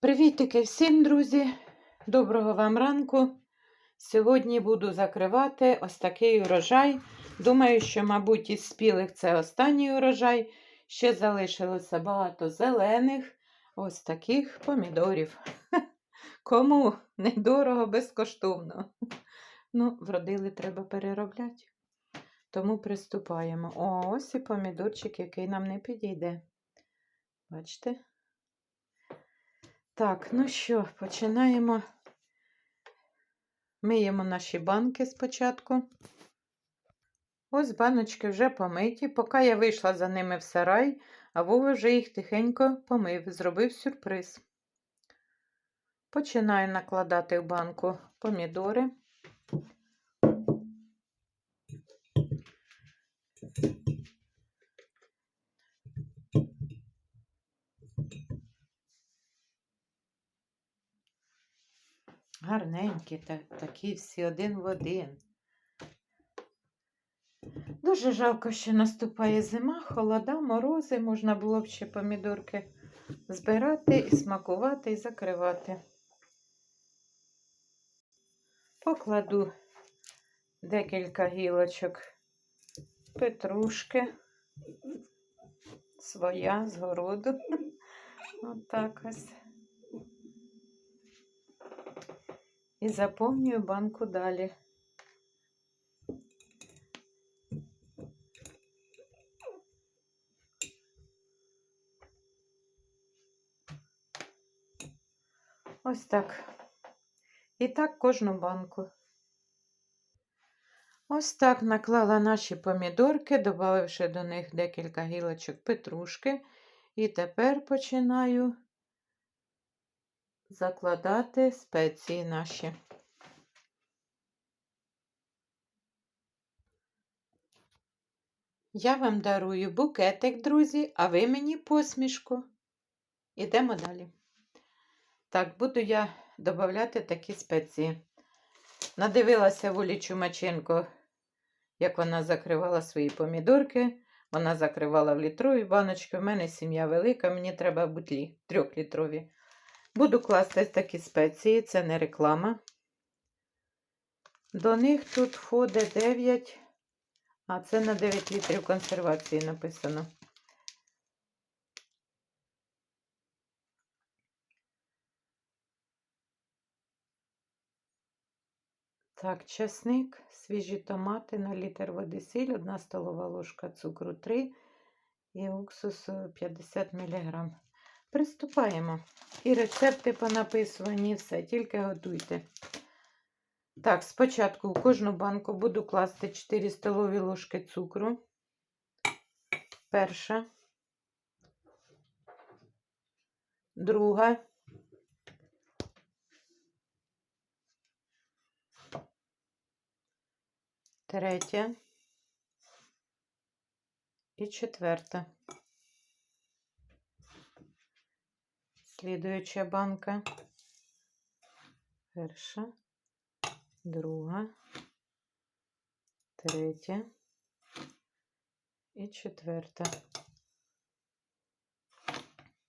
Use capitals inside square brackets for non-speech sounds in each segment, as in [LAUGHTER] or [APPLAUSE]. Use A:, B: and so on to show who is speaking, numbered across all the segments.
A: Привітики всім, друзі! Доброго вам ранку. Сьогодні буду закривати ось такий урожай. Думаю, що, мабуть, із спілих це останній урожай. Ще залишилося багато зелених, ось таких помідорів. [LAUGHS] Кому недорого, безкоштовно. [LAUGHS] Ну, вродили треба переробляти. Тому приступаємо. О, ось і помідорчик, який нам не підійде. Бачите? Так, ну що, починаємо. Миємо наші банки спочатку. Ось баночки вже помиті. Поки я вийшла за ними в сарай, а Вова вже їх тихенько помив, зробив сюрприз. Починаю накладати в банку помідори. Гарненькі, та, такі всі один в один. Дуже жалко, що наступає зима, холода, морози. Можна було б ще помідорки збирати і смакувати, і закривати. Покладу декілька гілочок петрушки, своя з городу. Отак ось. І заповнюю банку далі. Ось так. І так кожну банку. Ось так наклала наші помідорки, додавши до них декілька гілочок петрушки. І тепер починаю закладати спеції наші. Я вам дарую букетик, друзі, а ви мені посмішку. Ідемо далі. Так, буду я додати такі спеції. Надивилася Волі Чумаченко, як вона закривала свої помідорки. Вона закривала в літрові баночки. У мене сім'я велика, мені треба бутлі трьохлітрові. Буду класти такі спеції, це не реклама. До них тут входить 9, а це на 9 літрів консервації написано. Так, чесник, свіжі томати на літр води сіль, 1 столова ложка цукру 3 і уксусу 50 мг. Приступаємо. І рецепти понаписувані, все, тільки готуйте. Так, спочатку в кожну банку буду класти 4 столові ложки цукру. Перша. Друга. Третя. І четверта. Слідуюча банка. Перша, друга, третя і четверта.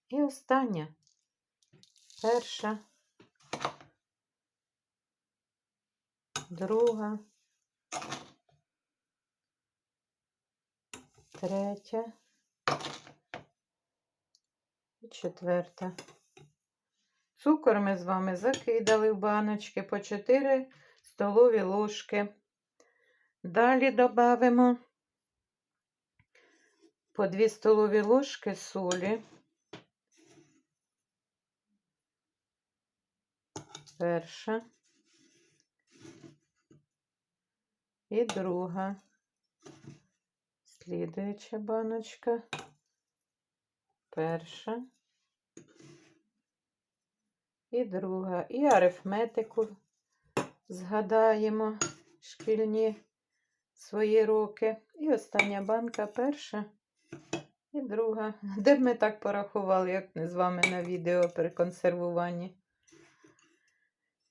A: І остання. Перша, друга, третя і четверта. Цукор ми з вами закидали в баночки по 4 столові ложки. Далі додамо по 2 столові ложки солі. Перша і друга. Слідуюча баночка. Перша і друга. І арифметику згадаємо шкільні свої роки. І остання банка перша і друга. [LAUGHS] Де б ми так порахували, як з вами на відео при консервуванні.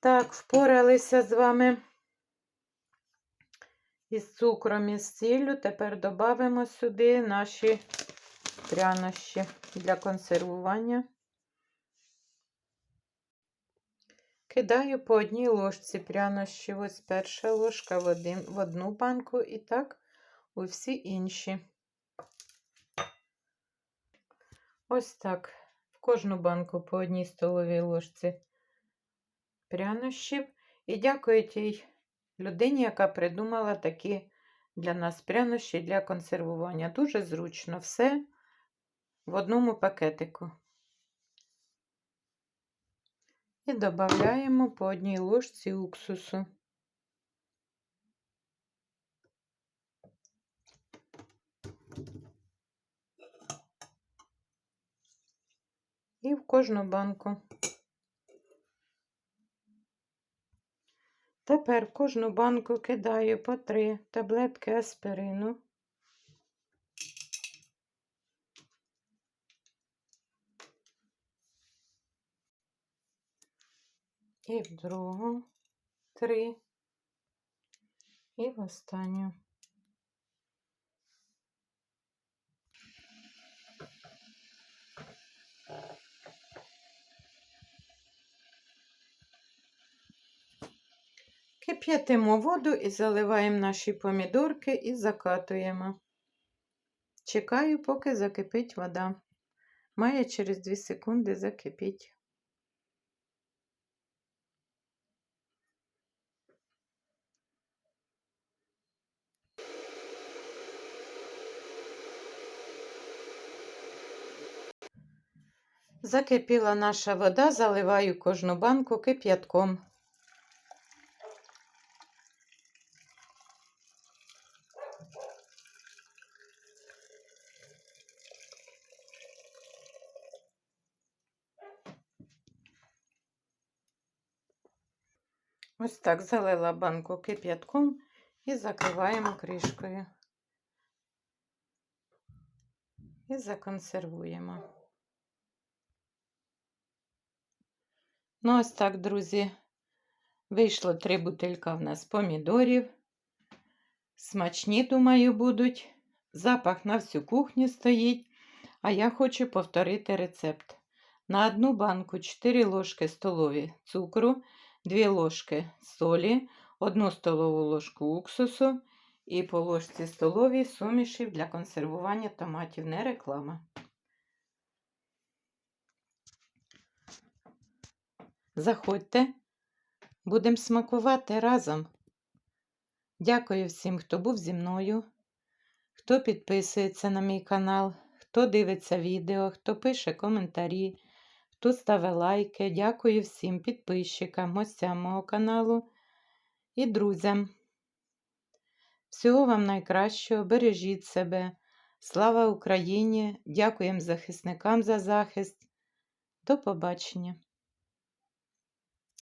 A: Так, впоралися з вами із цукром і з сіллю. Тепер додамо сюди наші прянощі для консервування. Кидаю по одній ложці прянощі. Ось перша ложка в, один, в одну банку і так у всі інші. Ось так. В кожну банку по одній столовій ложці прянощів. І дякую тій людині, яка придумала такі для нас прянощі для консервування. Дуже зручно все в одному пакетику. І додаємо по одній ложці уксусу. І в кожну банку. Тепер в кожну банку кидаю по три таблетки аспирину. І в другу три. І в останню. Кип'ятимо воду і заливаємо наші помідорки і закатуємо. Чекаю, поки закипить вода. Має через 2 секунди закипіть. Закипіла наша вода, заливаю кожну банку кип'ятком. Ось так залила банку кип'ятком і закриваємо кришкою. І законсервуємо. Ну, ось так, друзі, вийшло три бутилька в нас помідорів. Смачні, думаю, будуть. Запах на всю кухню стоїть, а я хочу повторити рецепт. На одну банку 4 ложки столові цукру, 2 ложки солі, 1 столову ложку уксусу і по ложці столовій сумішів для консервування томатів. Не реклама. Заходьте, будемо смакувати разом. Дякую всім, хто був зі мною, хто підписується на мій канал, хто дивиться відео, хто пише коментарі, хто ставить лайки. Дякую всім підписчикам, гостям мого каналу і друзям. Всього вам найкращого, бережіть себе. Слава Україні! Дякуємо захисникам за захист. До побачення!